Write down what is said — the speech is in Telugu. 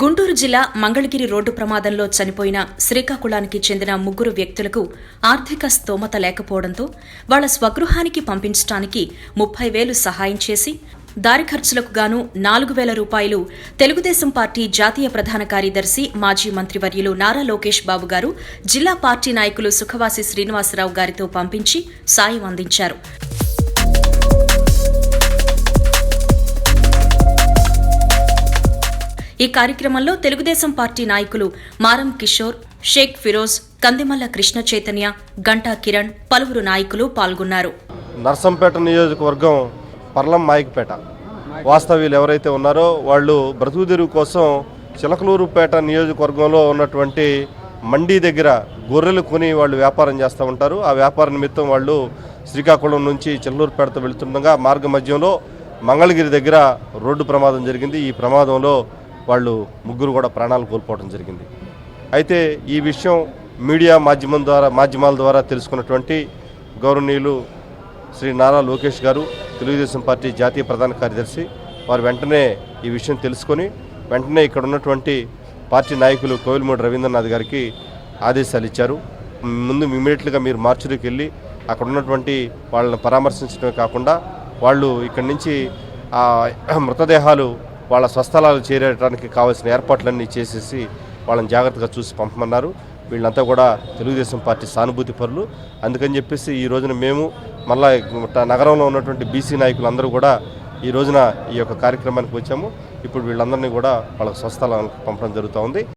గుంటూరు జిల్లా మంగళగిరి రోడ్డు ప్రమాదంలో చనిపోయిన శ్రీకాకుళానికి చెందిన ముగ్గురు వ్యక్తులకు ఆర్థిక స్తోమత లేకపోవడంతో వాళ్ళ స్వగృహానికి పంపించడానికి ముప్పై వేలు సహాయం చేసి దారి ఖర్చులకు గాను నాలుగు వేల రూపాయలు తెలుగుదేశం పార్టీ జాతీయ ప్రధాన కార్యదర్శి మాజీ మంత్రివర్యులు నారా లోకేష్ బాబు గారు జిల్లా పార్టీ నాయకులు సుఖవాసి శ్రీనివాసరావు గారితో పంపించి సాయం అందించారు. ఈ కార్యక్రమంలో తెలుగుదేశం పార్టీ నాయకులు మారం కిషోర్ షేక్ ఫిరోజ్ కందిమల్ల కృష్ణ చైతన్య గంటా కిరణ్ పలువురు నాయకులు పాల్గొన్నారు. నర్సంపేట నియోజకవర్గం పర్లం మాయకపేట. వాస్తవ్యులు ఎవరైతే ఉన్నారో వాళ్ళు బ్రతుకుదెరువు కోసం చిలకలూరుపేట నియోజకవర్గంలో ఉన్నటువంటి మండీ దగ్గర గొర్రెలు కొని వాళ్ళు వ్యాపారం చేస్తూ ఉంటారు. ఆ వ్యాపార నిమిత్తం వాళ్ళు శ్రీకాకుళం నుంచి చిలకలూరుపేటతో వెళుతుండగా మార్గ మధ్యంలో మంగళగిరి దగ్గర రోడ్డు ప్రమాదం జరిగింది. ఈ ప్రమాదంలో వాళ్ళు ముగ్గురు కూడా ప్రాణాలు కోల్పోవడం జరిగింది. అయితే ఈ విషయం మీడియా మాధ్యమం ద్వారా మాధ్యమాల ద్వారా తెలుసుకున్నటువంటి గౌరవనీయులు శ్రీ నారా లోకేష్ గారు తెలుగుదేశం పార్టీ జాతీయ ప్రధాన కార్యదర్శి వారు వెంటనే ఈ విషయం తెలుసుకొని వెంటనే ఇక్కడ ఉన్నటువంటి పార్టీ నాయకులు కోవిలమూడి రవీంద్రనాథ్ గారికి ఆదేశాలు ఇచ్చారు. ముందు ఇమీడియట్గా మీరు మార్చురీకి వెళ్ళి అక్కడ ఉన్నటువంటి వాళ్ళని పరామర్శించడమే కాకుండా వాళ్ళు ఇక్కడి నుంచి ఆ మృతదేహాలు వాళ్ళ స్వస్థలాలు చేరడానికి కావాల్సిన ఏర్పాట్లన్నీ చేసేసి వాళ్ళని జాగ్రత్తగా చూసి పంపమన్నారు. వీళ్ళంతా కూడా తెలుగుదేశం పార్టీ సానుభూతి పరులు. అందుకని చెప్పేసి ఈ రోజున మేము మళ్ళా నగరంలో ఉన్నటువంటి బీసీ నాయకులు అందరూ కూడా ఈ రోజున ఈ యొక్క కార్యక్రమానికి వచ్చాము. ఇప్పుడు వీళ్ళందరినీ కూడా వాళ్ళ స్వస్థలానికి పంపడం జరుగుతూ ఉంది.